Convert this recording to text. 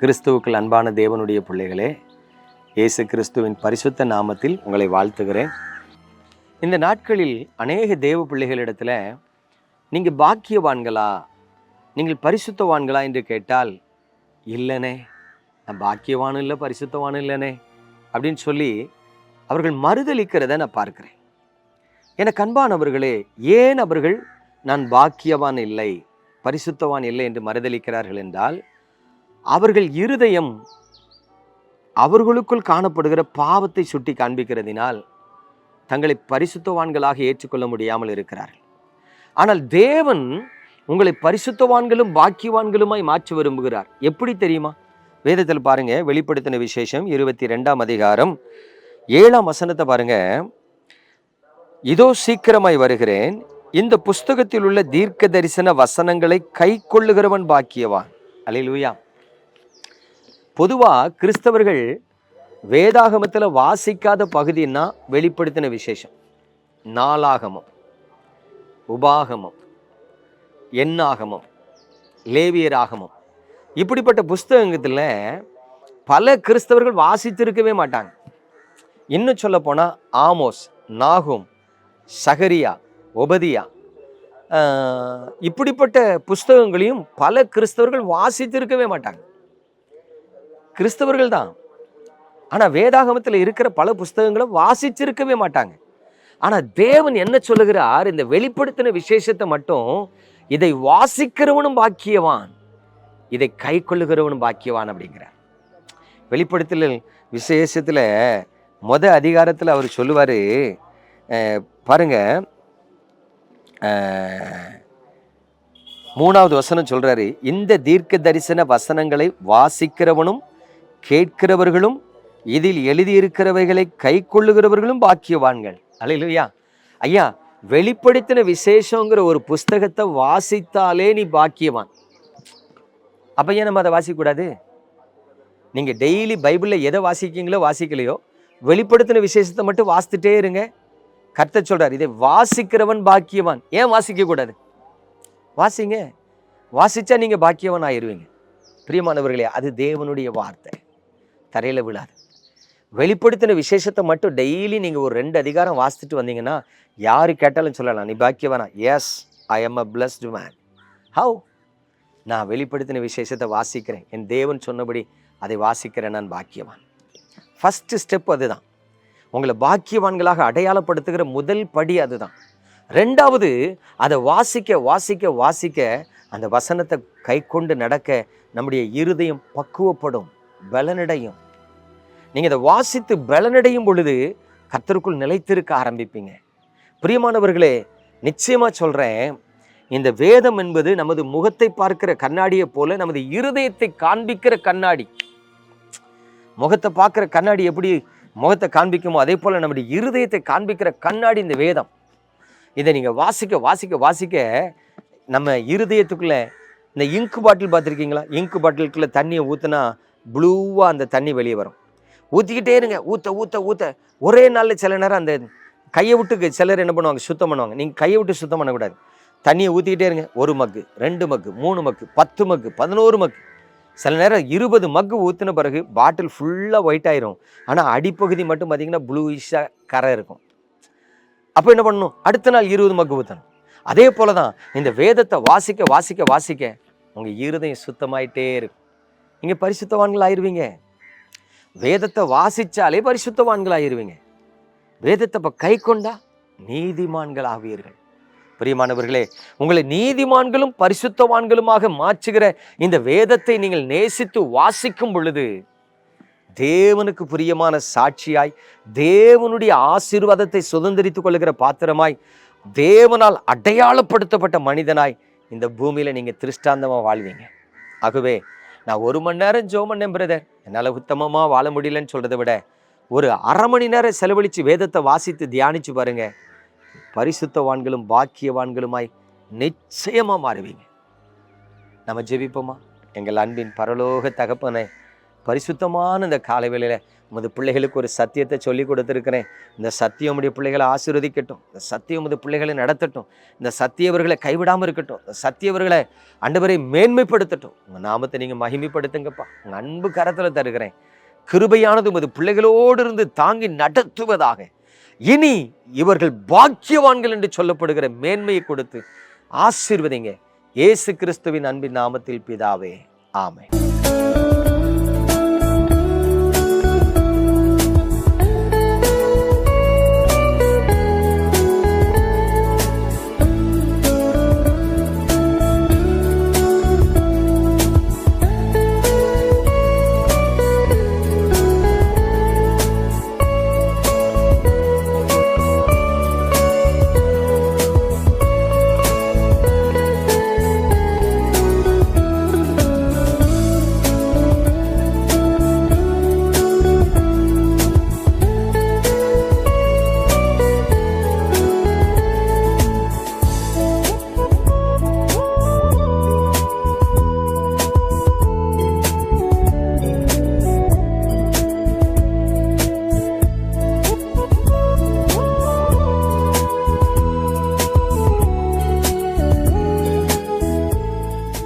கிறிஸ்துவுக்குள் அன்பான தேவனுடைய பிள்ளைகளே இயேசு கிறிஸ்துவின் பரிசுத்த நாமத்தில் உங்களை வாழ்த்துகிறேன். இந்த நாட்களில் அநேக தேவ பிள்ளைகளிடத்தில் நீங்கள் பாக்கியவான்களா? நீங்கள் பரிசுத்தவான்களா? என்று கேட்டால் இல்லைனே நான் பாக்கியவானும் இல்லை பரிசுத்தவானும் இல்லைனே அப்படின்னு சொல்லி அவர்கள் மறுதளிக்கிறத நான் பார்க்கிறேன். எனக்கு அன்பானவர்களே ஏன் அவர்கள் நான் பாக்கியவான் இல்லை பரிசுத்தவான் இல்லை என்று மறுதளிக்கிறார்கள் என்றால் அவர்கள் இருதயம் அவர்களுக்குள் காணப்படுகிற பாவத்தை சுட்டி காண்பிக்கிறதினால் தங்களை பரிசுத்தவான்களாக ஏற்றுக்கொள்ள முடியாமல் இருக்கிறார்கள். ஆனால் தேவன் உங்களை பரிசுத்தவான்களும் பாக்கியவான்களுமாய் மாற்ற விரும்புகிறார். எப்படி தெரியுமா? வேதத்தில் பாருங்க வெளிப்படுத்தின விசேஷம் இருபத்தி ரெண்டாம் அதிகாரம் ஏழாம் வசனத்தை பாருங்க. இதோ சீக்கிரமாய் வருகிறேன். இந்த புஸ்தகத்தில் உள்ள தீர்க்க தரிசன வசனங்களை கை கொள்ளுகிறவன் பாக்கியவான். அலையிலுயா பொதுவாக கிறிஸ்தவர்கள் வேதாகமத்தில் வாசிக்காத பகுதின்னா வெளிப்படுத்தின விசேஷம். நாளாகமம் உபாகமம் எண்ணாகமம் லேவியராகமம். இப்படிப்பட்ட புஸ்தகத்தில் பல கிறிஸ்தவர்கள் வாசித்திருக்கவே மாட்டாங்க. இன்னும் சொல்ல போனால் ஆமோஸ் நாகும் சகரியா ஒபதியா இப்படிப்பட்ட புஸ்தகங்களையும் பல கிறிஸ்தவர்கள் வாசித்திருக்கவே மாட்டாங்க. கிறிஸ்தவர்கள் தான் ஆனால் வேதாகமத்தில் இருக்கிற பல புஸ்தகங்களை வாசிச்சிருக்கவே மாட்டாங்க. ஆனால் தேவன் என்ன சொல்லுகிறார்? இந்த வெளிப்படுத்தின விசேஷத்தை மட்டும் இதை வாசிக்கிறவனும் பாக்கியவான் இதை கை கொள்ளுகிறவனும் பாக்கியவான் அப்படிங்கிறார். வெளிப்படுத்தல் விசேஷத்தில் மொத அதிகாரத்தில் அவர் சொல்லுவார் பாருங்க மூணாவது வசனம் சொல்கிறாரு இந்த தீர்க்க தரிசன வசனங்களை வாசிக்கிறவனும் கேட்கிறவர்களும் இதில் எழுதியிருக்கிறவைகளை கை கொள்ளுகிறவர்களும் பாக்கியவான்கள். அல்லையா ஐயா வெளிப்படுத்தின விசேஷங்கிற ஒரு புஸ்தகத்தை வாசித்தாலே நீ பாக்கியவான். அப்ப ஏன் நம்ம அதை வாசிக்கக்கூடாது? நீங்க டெய்லி பைபிளில் எதை வாசிக்கீங்களோ வாசிக்கலையோ வெளிப்படுத்தின விசேஷத்தை மட்டும் வாசித்துட்டே இருங்க. கர்த்த சொல்றார் இதை வாசிக்கிறவன் பாக்கியவான். ஏன் வாசிக்க கூடாது வாசிங்க. வாசிச்சா நீங்க பாக்கியவன் ஆயிருவீங்க பிரியமானவர்களே அது தேவனுடைய வார்த்தை. தரையில் விழாது. வெளிப்படுத்தின விசேஷத்தை மட்டும் டெய்லி நீங்கள் ஒரு ரெண்டு அதிகாரம் வாசித்துட்டு வந்தீங்கன்னா யார் கேட்டாலும் சொல்லலாம் நீ பாக்கியவானா? Yes I am a blessed man how நான் வெளிப்படுத்தின விசேஷத்தை வாசிக்கிறேன். என் தேவன் சொன்னபடி அதை வாசிக்கிறேன் நான் பாக்கியவான். ஃபஸ்ட்டு ஸ்டெப் அதுதான். உங்களை பாக்கியவான்களாக அடையாளப்படுத்துகிற முதல் படி அதுதான். ரெண்டாவது அதை வாசிக்க வாசிக்க வாசிக்க அந்த வசனத்தை கை கொண்டு நடக்க நம்முடைய இருதயம் பக்குவப்படும் பலனடையும். நீங்கள் இதை வாசித்து பலனடையும் பொழுது கத்தருக்குள் நிலைத்திருக்க ஆரம்பிப்பீங்க. பிரியமானவர்களே நிச்சயமாக சொல்கிறேன் இந்த வேதம் என்பது நமது முகத்தை பார்க்கிற கண்ணாடியை போல நமது இருதயத்தை காண்பிக்கிற கண்ணாடி. முகத்தை பார்க்குற கண்ணாடி எப்படி முகத்தை காண்பிக்குமோ அதே போல் நம்முடைய இருதயத்தை காண்பிக்கிற கண்ணாடி இந்த வேதம். இதை நீங்கள் வாசிக்க வாசிக்க வாசிக்க நம்ம இருதயத்துக்குள்ளே இந்த இங்கு பாட்டில் பார்த்துருக்கீங்களா? இங்கு பாட்டிலுக்குள்ளே தண்ணியை ஊற்றினா ப்ளூவாக அந்த தண்ணி வெளியே வரும். ஊற்றிக்கிட்டே இருங்க. ஊற்ற ஊற்ற ஊற்ற ஒரே நாளில் சில நேரம் அந்த கையை விட்டு சிலர் என்ன பண்ணுவாங்க? சுத்தம் பண்ணுவாங்க. நீங்கள் கையை விட்டு சுத்தம் பண்ணக்கூடாது. தண்ணியை ஊற்றிக்கிட்டே இருங்க. ஒரு மக்கு ரெண்டு மக்கு மூணு மக்கு பத்து மக்கு பதினோரு மக்கு. சில நேரம் இருபது மக்கு ஊற்றின பிறகு பாட்டில் ஃபுல்லாக ஒயிட் ஆயிரும். ஆனால் அடிப்பகுதி மட்டும் பார்த்தீங்கன்னா ப்ளூயிஷாக கரை இருக்கும். அப்போ என்ன பண்ணணும்? அடுத்த நாள் இருபது மக்கு ஊற்றணும் அதே போல தான் இந்த வேதத்தை வாசிக்க வாசிக்க வாசிக்க உங்கள் இருதயம் சுத்தமாயிட்டே இருக்கும். நீங்கள் பரிசுத்தவான்கள் ஆயிருவீங்க. வேதத்தை வாசிச்சாலே பரிசுத்தவான்களாகிருவீங்க வேதத்தை இப்போ கை கொண்டா நீதிமான்கள் ஆவீர்கள் பிரியமானவர்களே உங்களை நீதிமான்களும் பரிசுத்தவான்களுமாக மாற்றுகிற இந்த வேதத்தை நீங்கள் நேசித்து வாசிக்கும் பொழுது தேவனுக்கு பிரியமான சாட்சியாய் தேவனுடைய ஆசீர்வாதத்தை சுதந்திரித்துக் கொள்ளுகிற பாத்திரமாய் தேவனால் அடையாளப்படுத்தப்பட்ட மனிதனாய் இந்த பூமியில நீங்க திருஷ்டாந்தமா வாழ்வீங்க. ஆகவே நான் ஒரு மணி நேரம் ஜோ பண்ணேன் பிரதர் என்னால் உத்தமமாக வாழ முடியலன்னு சொல்கிறத விட ஒரு அரை மணி நேரம் செலவழித்து வேதத்தை வாசித்து தியானித்து பாருங்கள் பரிசுத்தவான்களும் பாக்கியவான்களுமாய் நிச்சயமாக மாறுவீங்க. நம்ம ஜெபிப்போமா? எங்கள் அன்பின் பரலோக தகப்பனை பரிசுத்தமான இந்த காலை வேளையில் உமது பிள்ளைகளுக்கு ஒரு சத்தியத்தை சொல்லி கொடுத்துருக்கிறேன். இந்த சத்தியம் உடைய பிள்ளைகளை ஆசீர்வதிக்கட்டும். இந்த சத்தியம் உமது பிள்ளைகளை நடத்தட்டும். இந்த சத்தியவர்களை கைவிடாமல் இருக்கட்டும். இந்த சத்தியவர்களை அண்டவரை மேன்மைப்படுத்தட்டும். உங்கள் நாமத்தை நீங்கள் மகிமைப்படுத்துங்கப்பா. உங்கள் அன்பு கரத்தில் தருகிறேன். கிருபையானது உமது பிள்ளைகளோடு இருந்து தாங்கி நடத்துவதாக. இனி இவர்கள் பாக்கியவான்கள் என்று சொல்லப்படுகிற மேன்மையை கொடுத்து ஆசீர்வதிங்க. இயேசு கிறிஸ்துவின் அன்பின் நாமத்தில் பிதாவே. ஆமை